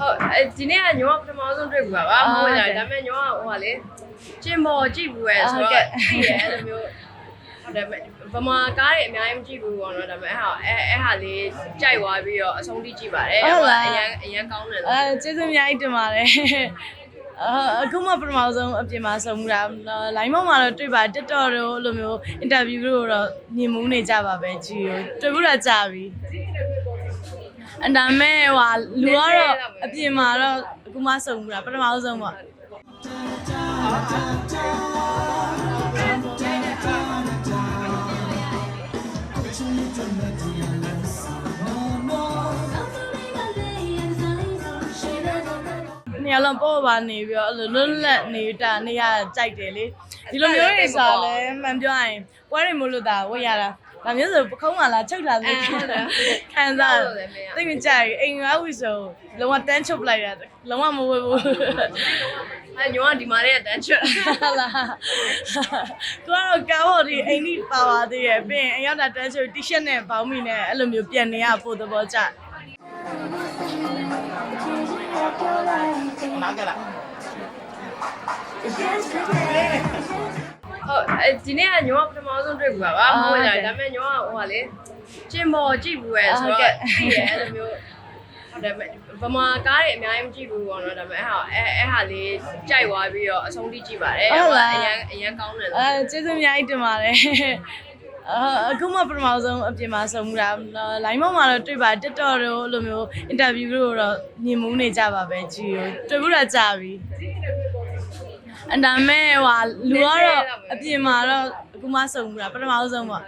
ဟုတ်အဲဒီနေ့ကညောပထမဆုံးတွေ့ဘူးပါပါမဟုတ်လားဒါပေမဲ့ညောကဟိုကလေကျင်ပေါ်ကြည့်ဘူးရဲ့ဆိုတော့သိရဲ့အဲ့လိုမျိုးဟုတ်တယ်ဗမာကားတွေအများကြီးမကြည့်ဘူးပေါ့နော်ဒါပေမဲ့အဲ့ဟာအဲ့အဲ့ဟာလေးကြိုက်သွားပြီးတော့အဆုံးထိကြည့်ပါတယ်အရန်အရန်ကောင်းတယ်လို့အဲကျေးဇူးအများကြီးတင်ပါတယ် အာအခုမှပထမဆုံးအပြင်မှာဆုံးမှုတာ line ပေါ်မှာတော့တွေ့ပါ TikTok တို့အဲ့လိုမျိုး interview တို့တော့မြင်မှုနေကြပါပဲကြည့်ရတွေ့ဘူးတာကြာပြီအဒါမဲ့ဟိုလူကတော့အပြင်မှာတော့အခုမှဆုံးမှုတာပထမဆုံးပေါ့ နေရာလုံးပေါ်ပါနေပြီးတော့အဲ့လိုလွတ်လပ်နေတာနေရကြိုက်တယ်လေဒီလိုမျိုးတွေဆိုလဲမှန်ပြောရရင်ပွဲတွေမို့လို့ဒါဝတ်ရတာဒါမျိုးဆိုပခုံးကလာချုပ်တာလေခံစားသိမကြိုက်အိမ်ငါဝီဆိုလုံးဝတန်းချုပ်လိုက်တာလုံးဝမဝတ်ဘူးအဲ့ညောကဒီမှာလေးတန်းချွတ်ဟာလာသူကတော့ကားပေါ်ဒီအိမ်ကြီးပါပါသေးရဲ့ပြီးရင်အရောက်တာတန်းချုပ် T-shirt နဲ့ဘောင်းမီနဲ့အဲ့လိုမျိုးပြန်နေရပို့သဘောကျ ပြောလိုက်တယ်နားကြလားဟုတ်အဲဒီနေ့ကညီမပထမဆုံးတွေ့ကူပါပါမဟုတ်လားဒါပေမဲ့ညီမကဟိုကလေကျင်ပေါ်ကြည့်ဘူးရဲ့ဆိုတော့ပြီးရဲ့အဲ့လိုမျိုးဟုတ်တယ်ဗမာကားတွေအများကြီးမကြည့်ဘူးပေါ့နော်ဒါပေမဲ့ဟာအဲအဲ့ဟာလေးကြိုက်သွားပြီးတော့အဆုံးထိကြည့်ပါတယ်ဟုတ်လားအရင်အရင်ကောင်းတယ်လို့အဲကျေးဇူးအများကြီးတင်ပါတယ် အာအခုမှပထမဆုံးအပြင်မှာဆုံးမှုတာ line ပေါ်မှာတော့တွေ့ပါ TikTok တို့အဲ့လိုမျိုး interview တို့တော့မြင်မှုနေကြပါပဲကြည့်ရတွေ့ဘူးတာကြာပြီအဒါမဲ့ဟိုလူကတော့အပြင်မှာတော့အခုမှဆုံးမှုတာပထမဆုံးပေါ့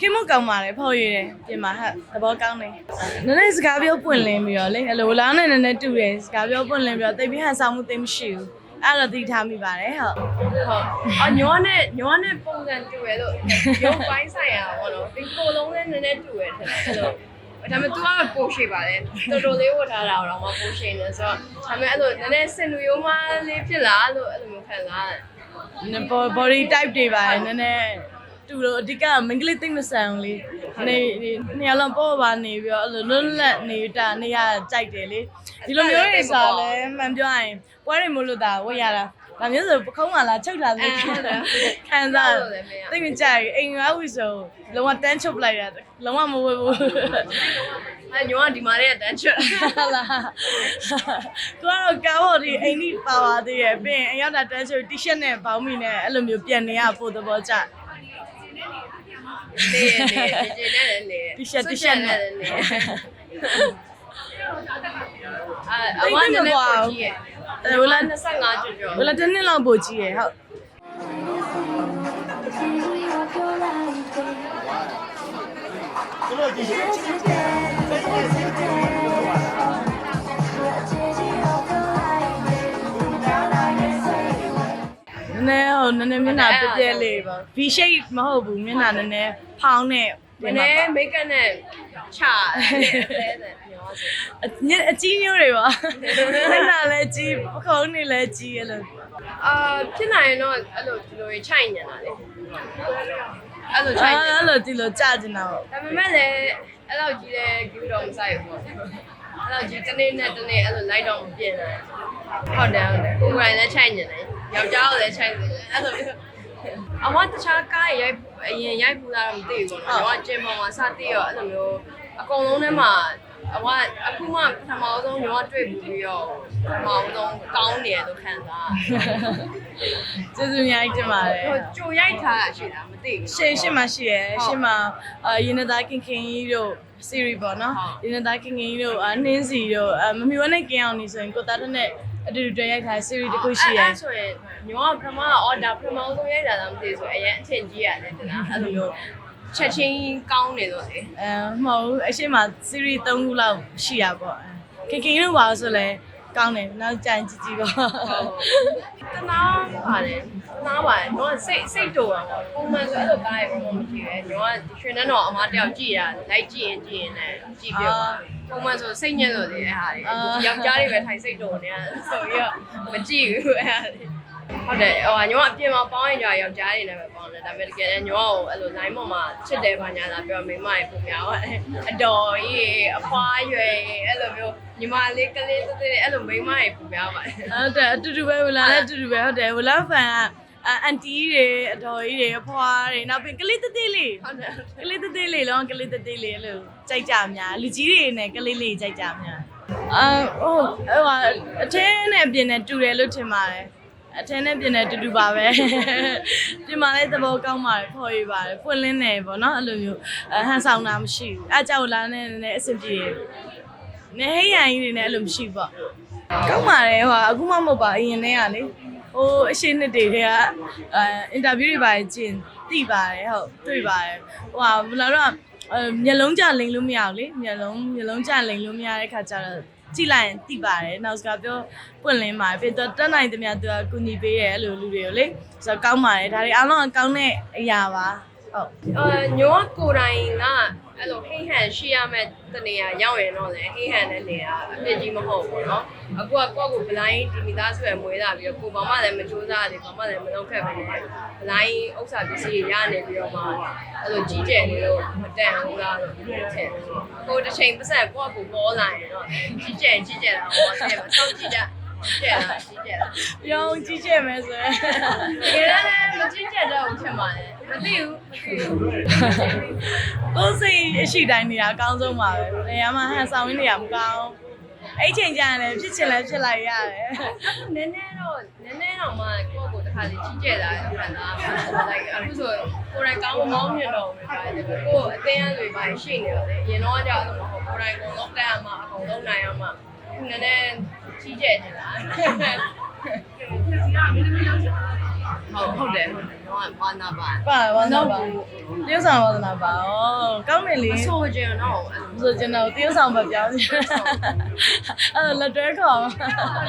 ခင်မကောင်းပါလေဖော်ရည်တယ်ပြင်မှာဟဲ့သဘောကောင်းတယ်နည်းနည်းစကားပြောပွင့်လင်းပြီးတော့လေအဲ့လိုလောင်းနဲ့နည်းနည်းတူတယ်စကားပြောပွင့်လင်းပြီးတော့တိတ်ပြီးဟန်ဆောင်မှုသိမရှိဘူး အဲ့တော့သိထားမိပါတယ်ဟုတ်ဟုတ်အညောနဲ့ညောနဲ့ပုံစံတူရလို့ရုပ်ပိုင်းဆိုင်ရာပေါ့နော်ဒီကိုလုံးနဲ့နည်းနည်းတူရထင်တယ်အဲ့လိုဒါပေမဲ့ तू ကပိုရှိပါလေတော်တော်လေးဝတ်ထားတာတော့မပိုရှိနေဆိုတော့ဒါပေမဲ့အဲ့လိုနည်းနည်းစင်လူရိုးမလေးဖြစ်လာလို့အဲ့လိုမျိုးခံစားရတယ်ဘော body type တွေပါတယ်နည်းနည်း တူလို့အဓိကမင်္ဂလိသိမ့်မဆန်ဘူးလေနေနေရာလုံးပေါ်ပါနေပြီးတော့အဲ့လိုလွတ်လပ်နေတာနေရကြိုက်တယ်လေဒီလိုမျိုးတွေဆိုလဲမှန်ပြောရရင်ပွဲတွေမို့လို့ဒါဝတ်ရတာဒါမျိုးဆိုပခုံးကလာချုပ်တာလေခံစားသိမကြိုက်အိမ်ငါဝီဆိုလုံးဝတန်းချုပ်လိုက်တာလုံးဝမဝတ်ဘူးအဲ့ညောကဒီမှာလေးတန်းချွတ်ဟာလာသူကတော့ကားပေါ်ဒီအိမ်ကြီးပါပါသေးရဲ့ပြီးရင်အရောက်တာတန်းချုပ် T-shirt နဲ့ဘောင်းမီနဲ့အဲ့လိုမျိုးပြန်နေရပို့သဘောကျ နေနေနေနေနေတီရှပ်တီရှပ်နဲ့အာအဝမ်းနဲ့ပေါ့ကြီးရဲ့ရိုလာ25ကျော်ကျော်ရိုလာ10နှစ်လောက်ပို့ကြီးရဲ့ဟုတ်တို့ကြည့်ရှင်ည်းဟိုနည်းနည်းမျက်နှာပြပြလေး V shape မဟုတ်ဘူးမျက်နှာနည်းနည်းဖောင်းနဲ့မနေ့မိတ်ကပ်နဲ့ချတယ်တဲ့ပြောဆိုအညအကြီးမျိုးတွေပေါ့မျက်နှာလည်းကြီးပခုံးနေလည်းကြီးအဲ့လိုအာဖြစ်နိုင်ရင်တော့အဲ့လိုဒီလိုချိုက်နေတာလေအဲ့လိုချိုက်နေအဲ့လိုဒီလိုကြာကျင်တာပေါ့ဒါပေမဲ့လည်းအဲ့လိုကြီးတဲ့ view တော့မဆိုင်ဘူးပေါ့အဲ့လိုကြီးတစ်နေ့နဲ့တစ်နေ့အဲ့လို light တော့မပြည့်နိုင်ဟုတ်တယ်ဟုတ်တယ်ကိုယ်တိုင်လည်းချိုက်နေတယ်ယောက်ျားကိုလည်းချိုက်နေတယ်အဲ့လိုမျိုး အမတခြားကားရိုက်အရင်ရိုက်ပူလာတော့မသိဘူးပေါ့နော်။ကျွန်တော်ကဂျင်ပေါ်မှာစသိရောအဲ့လိုမျိုးအကုန်လုံးထဲမှာအမအခုမှပထမဆုံးကျွန်တော်တွေ့ပြီးတော့ပထမဆုံးကောင်းတယ်လို့ခံစားကျေးဇူးအများကြီးတင်ပါတယ်ဟိုကြိုရိုက်ထားတာရှိတာမသိဘူး ရှေ့ရှေ့မှာရှိရယ်ရှေ့မှာအာရင်နသားခင်ခင်ကြီးတို့ series ပေါ့နော်ဟုတ် ရင်နသားခင်ခင်ကြီးတို့အာနှင်းစီတို့အာမမီဝနဲ့ကင်းအောင်နေဆိုရင်ကိုသားတဲ့ အတူတူတွေ့ရိုက်ထား series တစ်ခုရှိရယ် အဲ့ဆိုရင်ညီမကပထမအော်ဒါပထမဆုံးရိုက်တာတော့မသိဘူးဆိုအရင်အထင်ကြီးရတယ်တလားအဲ့လိုမျိုးချက်ချင်းကောင်းနေတော့လေအဲမဟုတ်ဘူးအရှိမ series 3ခုလောက်ရှိရပေါ့အဲခင်ခင်ကြီးတို့ပါဆိုလဲကောင်းတယ်နောက်ကြိုင်ကြည့်ကြည့်ပေါ့တနာပါတယ်တနာပါတယ်တော့စိတ်စိတ်တူအောင်ပုံမှန်ဆိုအဲ့လိုကားရဲ့ပုံမှန်မရှိပဲညီမကရွှေနှန်းတော်အမတယောက်ကြည့်ရလိုက်ကြည့်ရင်ကြည့်ရင်လည်းကြည့်ပြောပုံ မှန်ဆိုစိတ်ညစ်လို့လေအဲ့ဟာလေယောက်ျားတွေပဲထိုင်စိတ်တူနေရဆိုပြီးတော့မကြည့်ဘူးအဲ့ဟာလေဟုတ်တယ်ဟိုကညီမအပြင်မှာပေါင်းရင်ကြာယောက်ျားတွေနဲ့ပဲပေါင်းတယ်ဒါပေမဲ့တကယ်လည်းညီမကိုအဲ့လို line ပေါ်မှာချစ်တယ်ဘာညာလာပြောမိမရေပုံများပါတယ်အတော်ကြီးအဖွားရွယ်အဲ့လိုမျိုးညီမလေးကလေးသေးသေးအဲ့လိုမိမရေပုံများပါတယ်ဟုတ်တယ်အတူတူပဲဝလာလည်းအတူတူပဲဟုတ်တယ်ဝလာဖန်က အန်တီတွေအတော်ကြီးတွေအဖွားတွေနောက်ပြီးကလေးတသေးလေးဟုတ်တယ်ကလေးတသေးလေးလောကလေးတသေးလေးအဲ့လိုကြိုက်ကြများလူကြီးတွေနဲ့ကလေးလေးကြိုက်ကြများအာဟိုဟိုအထင်းနဲ့အပြင်နဲ့တူတယ်လို့ထင်ပါတယ်အထင်းနဲ့ပြင်နဲ့တူတူပါပဲပြင်မာလည်းသဘောကောင်းပါတယ်ခေါ်ရပါတယ်ပွင့်လင်းတယ်ပေါ့နော်အဲ့လိုမျိုးအဟန်ဆောင်တာမရှိဘူးအဲကြောက်လာနဲ့နည်းနည်းအဆင်ပြေတယ်နေဟိယန်ကြီးတွေနဲ့အဲ့လိုမရှိဘူးပေါ့ကောင်းပါတယ်ဟိုအခုမှမဟုတ်ပါအရင်တည်းကလေ ဟိုအရှိနှစ်တွေတည်းကအအင်တာဗျူးတွေပါကျင်သိပါတယ်ဟုတ်တွေ့ပါတယ်ဟိုဟာဘလာတော့အဲမျက်လုံးကြလိမ်လို့မရဘူးလေမျက်လုံးမျက်လုံးကြလိမ်လို့မရတဲ့ခါကျတော့ကြည့်လိုက်ရင်သိပါတယ်နောက်စကားပြောပွင့်လင်းပါတယ်ပြီးတော့တက်နိုင်သမျှသူကကူညီပေးရဲ့အဲ့လိုလူတွေကိုလေဆိုတော့ကောင်းပါတယ်ဒါတွေအားလုံးကကောင်းတဲ့အရာပါဟုတ်အာညောကိုယ်တိုင်က အဲ့လိုဟိဟန်ရှိရမဲ့တနေရာရောက်ရင်တော့လေဟိဟန်တဲ့နေရာအပြစ်ကြီးမဟုတ်ဘူးเนาะအခုကကိုယ့်ကိုဘလိုင်းဒီမိသားစုရဲ့မွေးလာပြီးတော့ကိုဘာမှလည်းမကြိုးစားတယ်ဘာမှလည်းမလုပ်ခဲ့ဘူးဘလိုင်းဥစ္စာပစ္စည်းရနေပြီးတော့မှအဲ့လိုကြီးကျယ်နေလို့မတန်ဘူးလားလို့ထင်ကိုတစ်ချိန်ပတ်ဆက်ကိုယ့်ကိုပေါ်လာရင်တော့ကြီးကျယ်ကြီးကျယ်လာတော့ဆဲမဆောက်ကြည့်ကြကြီးကျယ်လာကြီးကျယ်လာ ပြောင်းကြည့်ကြမယ်ဆိုရင် တကယ်လည်းမကြီးကျယ်တော့ဘူးထင်ပါတယ်မ သိဘူးမသိဘူးကိုယ်စိတ်အရှိတိုင်းနေတာအကောင်းဆုံးပါပဲ။နေရာမှာဟန်ဆောင်ရင်းနေရာမကောင်း။အဲ့ချိန်ကျရင်လည်းဖြစ်ချင်လည်းဖြစ်လိုက်ရတယ်နည်းနည်းတော့နည်းနည်းတော့မှကိုယ့်ကိုယ်တစ်ခါလေးကြီးကျယ်လာတယ်ခံစားမှာလိုက်အခုဆိုကိုယ်တိုင်ကောင်းမမောင်းမြင်တော့ဘူးပါတယ်ကိုယ်အသေးအလေးပိုင်းရှိနေတော့လေရင်တော့ကြောက်လို့မဟုတ်ကိုယ်တိုင်ကုန်လုံးတက်ရမှာအကုန်လုံးနိုင်အောင်မှနည်းနည်းကြီးကျယ်နေတာ ဟုတ်ဟုတ်တယ်ဟုတ်တယ်တော့ဘာနာပါ။ပါဝါနာပါ။တရုပ်ဆောင်ဝါသနာပါ။ဩကောင်းတယ်လေမ။ဆိုကြတော့အဲ့လိုဆိုကျွန်တော်တရုပ်ဆောင်ပဲပြောင်းနေ။အဲ့လက်တွဲခေါ်ဟုတ်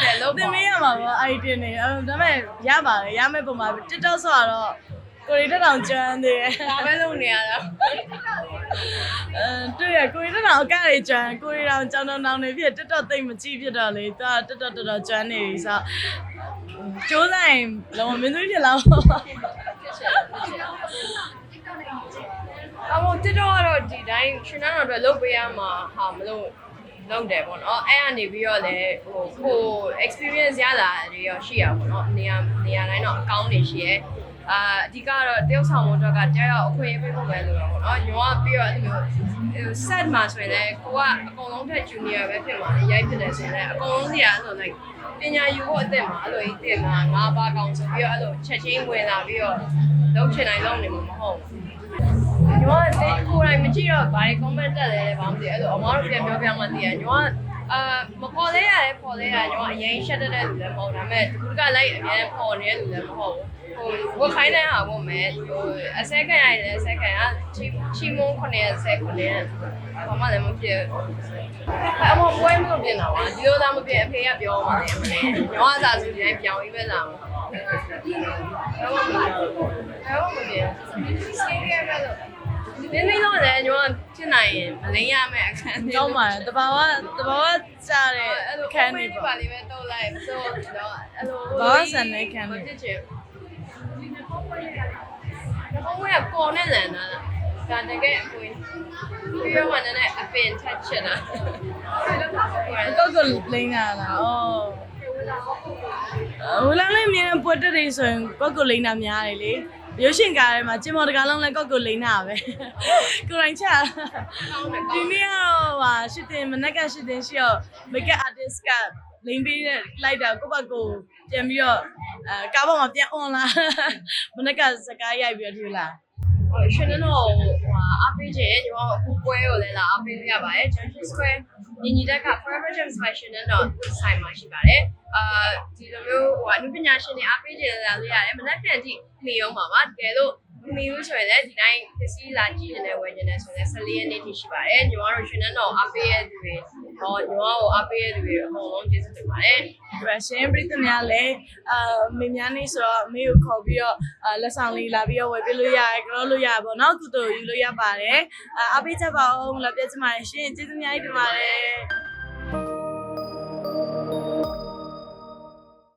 တယ်လို့သင်မေးရမှာပေါ့အဲ့ဒီနေအဲ့ဒါပေမဲ့ရပါတယ်ရမယ့်ပုံမှာ TikTok ဆိုတော့ကိုရီတက်တောင်ကျွမ်းသေးတယ်ဒါပဲလုပ်နေရတာအဲတွေ့ရကိုရီတက်တောင်အကတွေကျွမ်းကိုရီတောင်ကြောင်တောင်တောင်နေဖြစ် TikTok သိမ့်မကြည့်ဖြစ်တော့လေသူက TikTok တော်တော်ကျွမ်းနေပြီဆိုတော့ ကျိုးလိုက်လုံးဝမင်းသွေးဖြစ်လာပါအမို့တစ်တော့ကတော့ဒီတိုင်းရှင်နာတော့လုပ်ပေးရမှာဟာမလို့လုပ်တယ်ပေါ့နော်အဲ့ကနေပြီးတော့လည်းဟိုကို experience ရလာတွေရောရှိရပါပေါ့နော်နေရာနေရာတိုင်းတော့အကောင်းနေရှိရဲ အာအဓိကတော့တယောက်ဆောင်မို့တော့ကတရားရောက်အခွင့်အရေးပေးဖို့ပဲလို့တော့ပေါ့နော်ညောကပြီးတော့အဲ့လိုမျိုး set မှာဆိုရင်လည်းကိုကအကုန်လုံးထက် junior ပဲဖြစ်မှာလေရိုက်ဖြစ်တယ်ဆိုရင်လည်းအကုန်လုံးစီကအဲ့လို like ပညာယူဖို့အသက်မှာအဲ့လိုကြီးတင်မှာငါးပါးကောင်းဆိုပြီးတော့အဲ့လိုချက်ချင်းဝင်လာပြီးတော့လုံးချင်တိုင်းလုံးနေမှာမဟုတ်ဘူးညောကကိုယ်တိုင်မကြည့်တော့ဘာတွေ comment တက်လဲလဲဘာမှမသိဘူးအဲ့လိုအမားတို့ပြန်ပြောပြမှသိရညောကအာမပေါ်လဲရတယ်ပေါ်လဲရညောအရင်ရှက်တဲ့လူလည်းမဟုတ်ဒါပေမဲ့ဒီကလိုက်အများပေါ်နေတဲ့လူလည်းမဟုတ်ဘူး ဟိုဝခိုင်းတဲ့ဟာပေါ့မယ်ဟိုအစက်ခံရတယ်အစက်ခံကချီချီမုန်း9ရက်ဆက်9ရက်ဘာမှလည်းမဖြစ်အမပွဲမလို့ပြင်တာပါဒီလိုသားမပြင်အဖေကပြောမှလည်းမလဲညောကသာဆိုဒီတိုင်းပြောင်းပြီးပဲလာမှာဘာမှမဖြစ်ဘာမှမဖြစ်စကေးရပဲလို့နည်းနည်းတော့လည်းညောဖြစ်နိုင်ရင်မလိမ့်ရမယ့်အခန်းကောင်းပါတယ်တဘာဝတဘာဝကြားတဲ့အဲ့လိုခန်းနေပါပါလေးပဲတော့လိုက်ဆိုတော့အဲ့လိုဘာဆန်တဲ့ခန်းမတွေဖြစ်ချင် တော့ဝဲပေါ်နေလန်တာဒါတကယ်အပွင့်ပြီးတော့မှလည်းအပင်ထက်ချင်တာကောက်ကိုလိမ့်တာလားဩဟိုလာလေးမြင်ပွက်တက်တွေဆိုရင်ကောက်ကိုလိမ့်တာများတယ်လေရုပ်ရှင်ကားထဲမှာကျင်မော်တကားလုံးလဲကောက်ကိုလိမ့်တာပဲကိုယ်တိုင်ချကောင်းတယ်ဒီနေ့ကတော့ဟာရှစ်တင်မနက်ကရှစ်တင်ရှိတော့ makeup artist က လိမ့်ပေးတဲ့လိုက်တာကိုယ့်ဘက်ကိုပြန်ပြီးတော့အဲကားပေါ်မှာပြန် on လာမနက်ကစကားရိုက်ပြီးတော့ထူလာဟိုရှင်တော့ဟိုအားပေးခြင်းညီမအခုပွဲကိုလည်းလာအားပေးရပါတယ် Junction Square ညီညီတက်က Forever Gems Fashion နဲ့တော့ဆိုင်မှာရှိပါတယ်အာဒီလိုမျိုးဟိုအနုပညာရှင်တွေအားပေးခြင်းလာလို့ရတယ်မနက်ဖြန်အထိနေအောင်ပါပါတကယ်လို့မမီဘူးဆိုရင်လည်းဒီတိုင်းပစ္စည်းလာကြည့်နေဝယ်နေတယ်ဆိုရင်14ရက်နေ့ထိရှိပါတယ်ညီမတို့ရှင်နဲ့တော့အားပေးရတဲ့သူတွေ ဟောညီမကိုအားပေးရတဲ့လူတွေအကုန်လုံးကျေးဇူးတင်ပါတယ်ဒီမှာရှင်ပြည်သူများလည်းအာမင်းများနေဆိုတော့မေကိုခေါ်ပြီးတော့လက်ဆောင်လေးလာပြီးတော့ဝယ်ပေးလို့ရတယ်ကြောလို့ရပါတော့နောက်သူတို့ယူလို့ရပါတယ်အားပေးချက်ပါအောင်လာပြချင်ပါတယ်ရှင်ကျေးဇူးအများကြီးတင်ပါတယ်